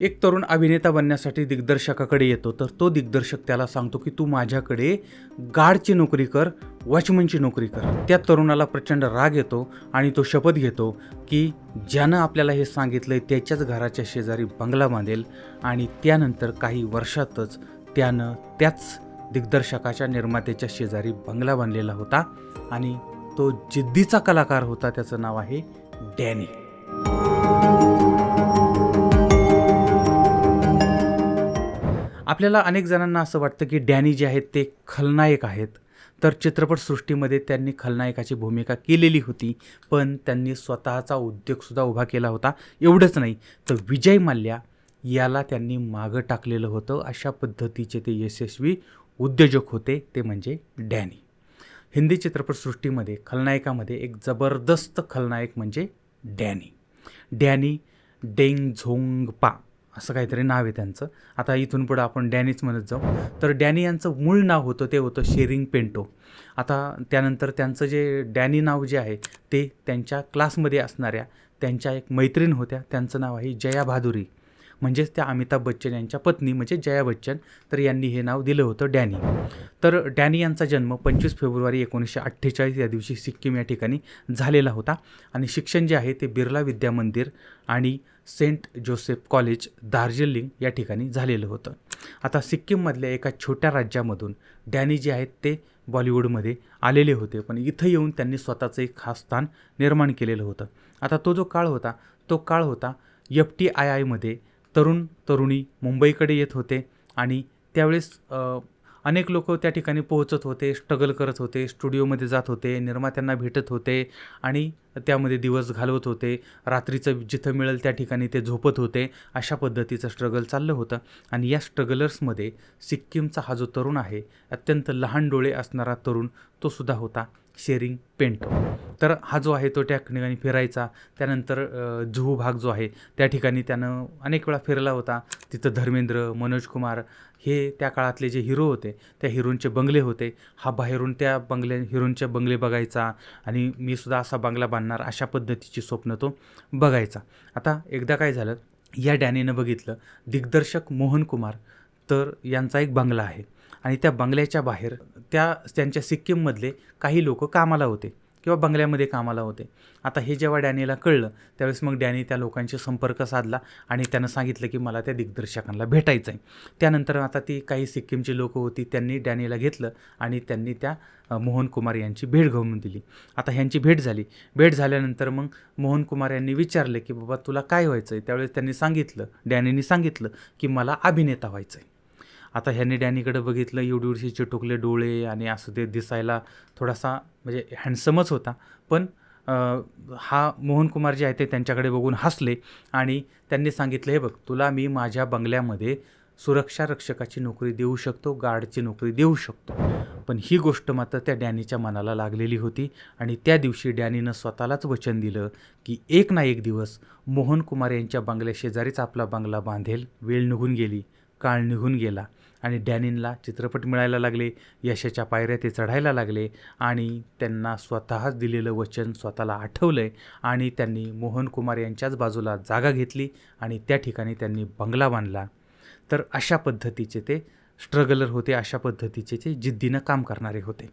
एक तरुण अभिनेता बनण्यासाठी दिग्दर्शकाकडे येतो तर तो दिग्दर्शक त्याला सांगतो की तू माझ्याकडे गार्डची नोकरी कर वॉचमनची नोकरी कर. त्या तरुणाला प्रचंड राग येतो आणि तो शपथ घेतो की ज्यानं आपल्याला हे सांगितलंय त्याच्याच घराच्या शेजारी बंगला बांधेल आणि त्यानंतर काही वर्षातच त्यानं त्याच दिग्दर्शकाच्या निर्मात्याच्या शेजारी बंगला बांधलेला होता आणि तो जिद्दीचा कलाकार होता त्याचं नाव आहे डॅनी. आपल्याला अनेक जणांना असं वाटतं की डॅनी जे आहेत ते खलनायक आहेत. तर चित्रपटसृष्टीमध्ये त्यांनी खलनायकाची भूमिका केलेली होती पण त्यांनी स्वतःचा उद्योगसुद्धा उभा केला होता. एवढंच नाही तर विजय माल्या याला त्यांनी मागं टाकलेलं होतं. अशा पद्धतीचे ते यशस्वी उद्योजक होते ते म्हणजे डॅनी. हिंदी चित्रपटसृष्टीमध्ये खलनायकामध्ये एक जबरदस्त खलनायक म्हणजे डॅनी. डॅनी डेंग झोंग पा असं काहीतरी नाव आहे त्यांचं. आता इथून पुढं आपण डॅनीच म्हणत जाऊ. तर डॅनी यांचं मूळ नाव होतं ते होतं शेरिंग पेंटो. आता त्यानंतर त्यांचं जे डॅनी नाव जे आहे ते त्यांच्या क्लासमध्ये असणाऱ्या त्यांच्या एक मैत्रीण होत्या. त्यांचं नाव आहे जया भादुरी म्हणजेच त्या अमिताभ बच्चन यांच्या पत्नी म्हणजे जया बच्चन. तर यांनी हे नाव दिलं होतं डॅनी. तर डॅनी यांचा जन्म पंचवीस फेब्रुवारी एकोणीसशे अठ्ठेचाळीस या दिवशी सिक्कीम या ठिकाणी झालेला होता. आणि शिक्षण जे आहे ते बिर्ला विद्या मंदिर आणि सेंट जोसेफ कॉलेज दार्जिलिंग या ठिकाणी झालेलं होतं. आता सिक्कीममधल्या एका छोट्या राज्यामधून डॅनी जे आहेत ते बॉलिवूडमध्ये आलेले होते पण इथं येऊन त्यांनी स्वतःचं एक खास स्थान निर्माण केलेलं होतं. आता तो जो काळ होता तो काळ होता एफ टी आय आयमध्ये तरुण तरुणी मुंबईकडे येत होते आणि त्यावेळेस अनेक लोक त्या ठिकाणी पोहोचत होते स्ट्रगल करत होते स्टुडिओमध्ये जात होते निर्मात्यांना भेटत होते आणि त्यामध्ये दिवस घालवत होते. रात्रीचं जिथं मिळेल त्या ठिकाणी ते झोपत होते. अशा पद्धतीचं स्ट्रगल चाललं होतं. आणि या स्ट्रगलर्समध्ये सिक्कीमचा हा जो तरुण आहे अत्यंत लहान डोळे असणारा तरुण तो सुद्धा होता. शेअरिंग पेंटो. तर हा जो आहे तो त्या ठिकाणी फिरायचा त्यानंतर जुहू भाग जो आहे त्या ठिकाणी त्यानं अनेक वेळा फिरला होता. तिथं धर्मेंद्र मनोज कुमार हे त्या काळातले जे हिरो होते त्या हिरोंचे बंगले होते. हा बाहेरून त्या बंगले हिरोंचे बंगले बघायचा आणि मी सुद्धा असा बंगला बांधणार अशा पद्धतीची स्वप्न तो बघायचा. आता एकदा काय झालं या डॅनीनं बघितलं दिग्दर्शक मोहन कुमार तर यांचा एक बंगला आहे. आणि त्या बंगल्याच्या बाहेर त्या त्यांच्या सिक्कीममधले काही लोक कामाला होते किंवा बंगल्यामध्ये कामाला होते. आता हे जेव्हा डॅनीला कळलं त्यावेळेस मग डॅनी त्या लोकांशी संपर्क साधला आणि त्यानं सांगितलं की मला त्या दिग्दर्शकांना भेटायचं आहे त्यानंतर आता ती काही सिक्कीमची लोकं होती त्यांनी डॅनीला घेतलं आणि त्यांनी त्या मोहन कुमार यांची भेट घालून दिली. आता ह्यांची भेट झाली. भेट झाल्यानंतर मग मोहन कुमार यांनी विचारले की बाबा तुला काय व्हायचं आहे त्यावेळेस त्यांनी सांगितलं डॅनीनी सांगितलं की मला अभिनेता व्हायचं आहे आता ह्यांनी डॅनीकडे बघितलं एवढी चिटुकले डोळे आणि असं ते दिसायला थोडासा म्हणजे हँडसमच होता. पण हा मोहन कुमार जे आहे ते त्यांच्याकडे बघून हसले आणि त्यांनी सांगितलं हे बघ तुला मी माझ्या बंगल्यामध्ये सुरक्षा रक्षकाची नोकरी देऊ शकतो गार्डची नोकरी देऊ शकतो. पण ही गोष्ट मात्र त्या डॅनीच्या मनाला लागलेली होती आणि त्या दिवशी डॅनीनं स्वतःलाच वचन दिलं की एक ना एक दिवस मोहन कुमार यांच्या बंगल्याशेजारीच आपला बंगला बांधेल. वेळ निघून गेली काळ निघून गेला. आणि डॅनिनला चित्रपट मिळायला लागले यशाच्या पायऱ्या ते चढायला लागले आणि त्यांना स्वतःच दिलेलं वचन स्वतःला आठवलं आहे आणि त्यांनी मोहन कुमार यांच्याच बाजूला जागा घेतली आणि त्या ठिकाणी त्यांनी बंगला बांधला. तर अशा पद्धतीचे ते स्ट्रगलर होते अशा पद्धतीचे ते जिद्दीनं काम करणारे होते.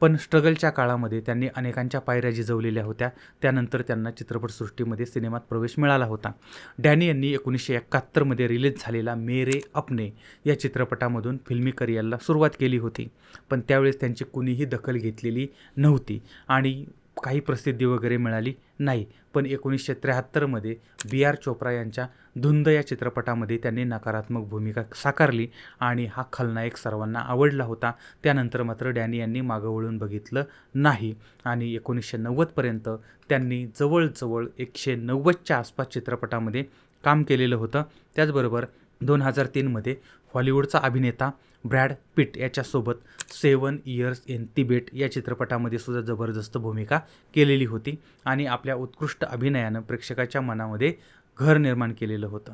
पण स्ट्रगलच्या काळामध्ये त्यांनी अनेकांच्या पायऱ्या झिजवलेल्या होत्या. त्यानंतर त्यांना चित्रपटसृष्टीमध्ये सिनेमात प्रवेश मिळाला होता. डॅनी यांनी एकोणीसशे एकाहत्तरमध्ये रिलीज झालेला मेरे अपने या चित्रपटामधून फिल्मी करिअरला सुरुवात केली होती. पण त्यावेळेस त्यांची कुणीही दखल घेतलेली नव्हती आणि काही प्रसिद्धी वगैरे मिळाली. नाही पण एकोणीसशे त्र्याहत्तरमध्ये बी आर चोप्रा यांच्या धुंद या चित्रपटामध्ये त्यांनी नकारात्मक भूमिका साकारली आणि हा खलनायक सर्वांना आवडला होता. त्यानंतर मात्र डॅनी यांनी मागं वळून बघितलं नाही आणि एकोणीसशे नव्वदपर्यंत त्यांनी जवळजवळ एकशे नव्वदच्या आसपास चित्रपटामध्ये काम केलेलं होतं. त्याचबरोबर दोन हजार तीनमध्ये हॉलिवूडचा अभिनेता ब्रॅड पिट याच्यासोबत सेवन इयर्स इन तिबेट या चित्रपटामध्ये सुद्धा जबरदस्त भूमिका केलेली होती आणि आपल्या उत्कृष्ट अभिनयानं प्रेक्षकाच्या मनामध्ये घर निर्माण केलेलं होतं.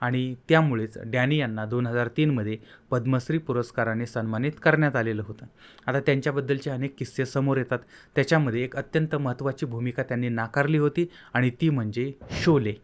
आणि त्यामुळेच डॅनी यांना दोन हजार तीनमध्ये पद्मश्री पुरस्काराने सन्मानित करण्यात आलेलं होतं. आता त्यांच्याबद्दलचे अनेक किस्से समोर येतात. त्याच्यामध्ये एक अत्यंत महत्त्वाची भूमिका त्यांनी नाकारली होती आणि ती म्हणजे शोले.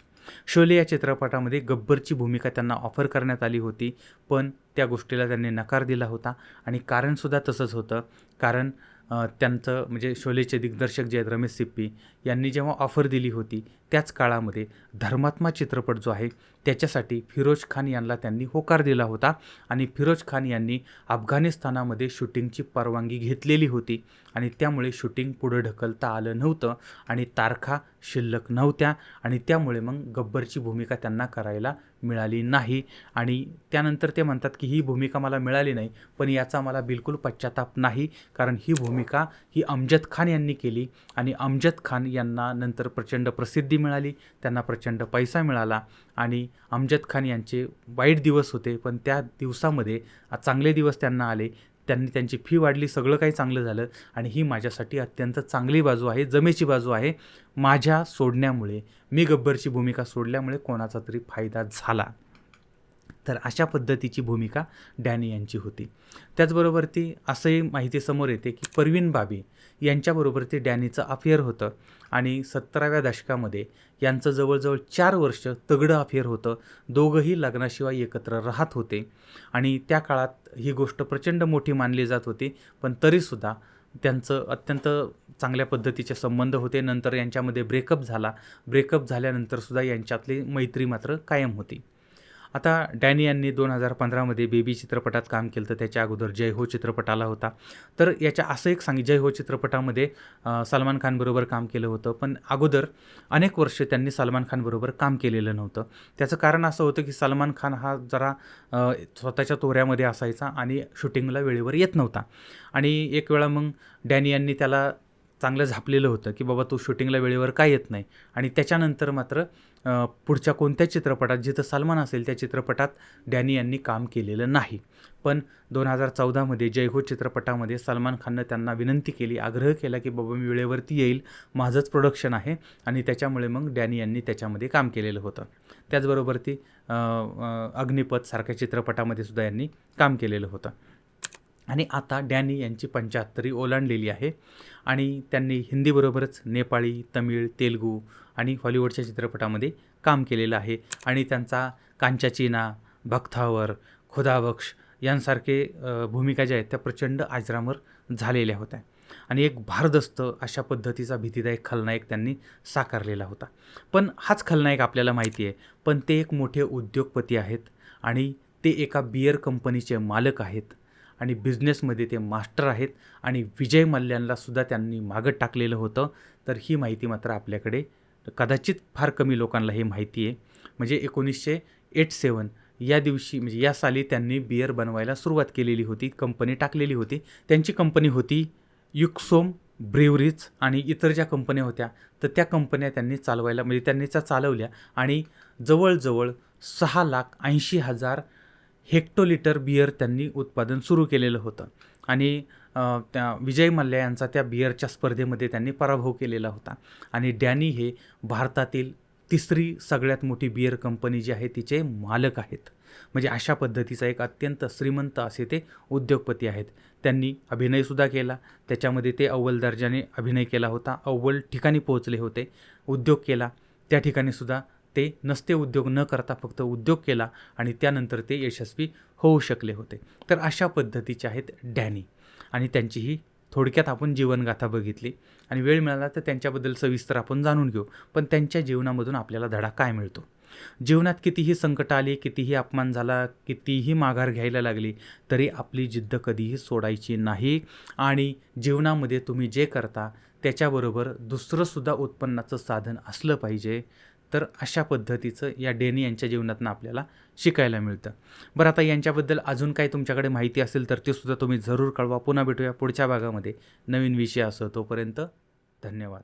शोले या चित्रपटामध्ये गब्बरची भूमिका त्यांना ऑफर करण्यात आली होती. पण त्या गोष्टीला त्यांनी नकार दिला होता. आणि कारणसुद्धा तसंच होतं. कारण त्यांचं म्हणजे शोलेचे दिग्दर्शक जे आहेत रमेश सिप्पी यांनी जेव्हा ऑफर दिली होती त्याच काळामध्ये धर्मात्मा चित्रपट जो आहे त्याच्यासाठी फिरोज खान यांना त्यांनी होकार दिला होता आणि फिरोज खान यांनी अफगाणिस्तानामध्ये शूटिंगची परवानगी घेतलेली होती आणि त्यामुळे शूटिंग पुढं ढकलता आलं नव्हतं आणि तारखा शिल्लक नव्हत्या आणि त्यामुळे मग गब्बरची भूमिका त्यांना करायला मिळाली नाही. आणि त्यानंतर ते म्हणतात की ही भूमिका मला मिळाली नाही पण याचा मला बिलकुल पश्चाताप नाही कारण ही भूमिका ही अमजद खान यांनी केली. आणि अमजद खान यांना नंतर प्रचंड प्रसिद्धी मिळाली त्यांना प्रचंड पैसा मिळाला आणि अमजद खान यांचे वाईट दिवस होते पण त्या दिवसामध्ये चांगले दिवस त्यांना आले. त्यांनी त्यांची फी वाढली सगळं काही चांगलं झालं आणि ही माझ्यासाठी अत्यंत चांगली बाजू आहे जमेची बाजू आहे. माझ्या सोडण्यामुळे मी गब्बरची भूमिका सोडल्यामुळे कोणाचा तरी फायदा झाला. तर अशा पद्धतीची भूमिका डॅनी यांची होती. त्याचबरोबर ती असंही माहिती समोर येते की परवीन बाबी यांच्याबरोबर ते डॅनीचं अफेअर होतं. आणि सत्तराव्या दशकामध्ये यांचं जवळजवळ चार वर्ष तगडं अफेअर होतं. दोघंही लग्नाशिवाय एकत्र राहत होते. आणि त्या काळात ही गोष्ट प्रचंड मोठी मानली जात होती. पण तरीसुद्धा त्यांचं अत्यंत चांगल्या पद्धतीचे संबंध होते. नंतर यांच्यामध्ये ब्रेकअप झाला. ब्रेकअप झाल्यानंतरसुद्धा यांच्यातली मैत्री मात्र कायम होती. आता डॅनी यांनी दोन हजार पंधरामध्ये बेबी चित्रपटात काम केलं तर त्याच्या अगोदर जय हो चित्रपट आला होता. तर याच्या असं एक सांग जय हो चित्रपटामध्ये सलमान खानबरोबर काम केलं होतं. पण अगोदर अनेक वर्ष त्यांनी सलमान खानबरोबर काम केलेलं नव्हतं. त्याचं कारण असं होतं की सलमान खान हा जरा स्वतःच्या तोऱ्यामध्ये असायचा आणि शूटिंगला वेळेवर येत नव्हता. आणि एक वेळा मग डॅनी यांनी त्याला चांगलं झापलेलं होतं की बाबा तू शूटिंगला वेळेवर काय येत नाही. आणि त्याच्यानंतर मात्र पुढच्या कोणत्या चित्रपटात जिथं सलमान असेल त्या चित्रपटात डॅनी यांनी काम केलेलं नाही. पण दोन हजार चौदामध्ये जय हो चित्रपटामध्ये सलमान खाननं त्यांना विनंती केली आग्रह केला की बाबा मी वेळेवरती येईल माझंच प्रोडक्शन आहे आणि त्याच्यामुळे मग डॅनी यांनी त्याच्यामध्ये काम केलेलं होतं. त्याचबरोबर ती अ, अग्निपथ सारख्या चित्रपटामध्ये सुद्धा यांनी काम केलेलं होतं. आणि आता डॅनी यांची पंच्याहत्तरी ओलांडलेली आहे. आणि त्यांनी हिंदीबरोबरच नेपाळी तमिळ तेलगू आणि हॉलिवूडच्या चित्रपटामध्ये काम केलेलं आहे. आणि त्यांचा कांचाचीना भक्तावर खुदाबक्ष यांसारखे भूमिका ज्या आहेत त्या प्रचंड आजरामर झालेल्या होत्या. आणि एक भारदस्त अशा पद्धतीचा भीतीदायक खलनायक त्यांनी साकारलेला होता. पण हाच खलनायक आपल्याला माहिती आहे. पण ते एक मोठे उद्योगपती आहेत आणि ते एका बियर कंपनीचे मालक आहेत. आणि बिझनेसमध्ये ते मास्टर आहेत. आणि विजय मल्ल्यांनासुद्धा त्यांनी मागं टाकलेलं होतं. तर ही माहिती मात्र आपल्याकडे कदाचित फार कमी लोकांना हे माहिती आहे. म्हणजे एकोणीसशे एट सेवन या दिवशी म्हणजे या साली त्यांनी बियर बनवायला सुरुवात केलेली होती. कंपनी टाकलेली होती. त्यांची कंपनी होती युक्सोम ब्रिवरीज आणि इतर ज्या कंपन्या होत्या तर त्या कंपन्या त्यांनी चालवायला म्हणजे त्यांनी त्या चालवल्या. आणि जवळजवळ सहा लाख ऐंशी हजार हेक्टोलिटर बियर त्यांनी उत्पादन सुरू केलेलं होतं. आणि त्या विजय मल्ल्या यांचा त्या बियरच्या स्पर्धेमध्ये त्यांनी पराभव केलेला होता. आणि डॅनी हे भारतातील तिसरी सगळ्यात मोठी बियर कंपनी जी आहे तिचे मालक आहेत. म्हणजे अशा पद्धतीचा एक अत्यंत श्रीमंत असे ते उद्योगपती आहेत. त्यांनी अभिनयसुद्धा केला. त्याच्यामध्ये ते अव्वल दर्जाने अभिनय केला होता. अव्वल ठिकाणी पोहोचले होते. उद्योग केला. त्या ठिकाणीसुद्धा ते नसते उद्योग न करता फक्त उद्योग केला आणि त्यानंतर ते यशस्वी होऊ शकले होते. तर अशा पद्धतीचे आहेत डॅनी. आणि त्यांची ही थोडक्यात आपण जीवनगाथा बघितली. आणि वेळ मिळाला तर त्यांच्याबद्दल सविस्तर आपण जाणून घेऊ. पण त्यांच्या जीवनामधून आपल्याला धडा काय मिळतो? जीवनात कितीही संकट आली कितीही अपमान झाला कितीही माघार घ्यायला लागली तरी आपली जिद्द कधीही सोडायची नाही. आणि जीवनामध्ये तुम्ही जे करता त्याच्याबरोबर दुसरंसुद्धा उत्पन्नाचं साधन असलं पाहिजे. तर अशा पद्धतीचं या डेनी यांच्या जीवनातनं आपल्याला शिकायला मिळतं. बरं आता यांच्याबद्दल अजून काही तुमच्याकडे माहिती असेल तर ते सुद्धा तुम्ही जरूर कळवा. पुन्हा भेटूया पुढच्या भागामध्ये. नवीन विषय असो तोपर्यंत धन्यवाद.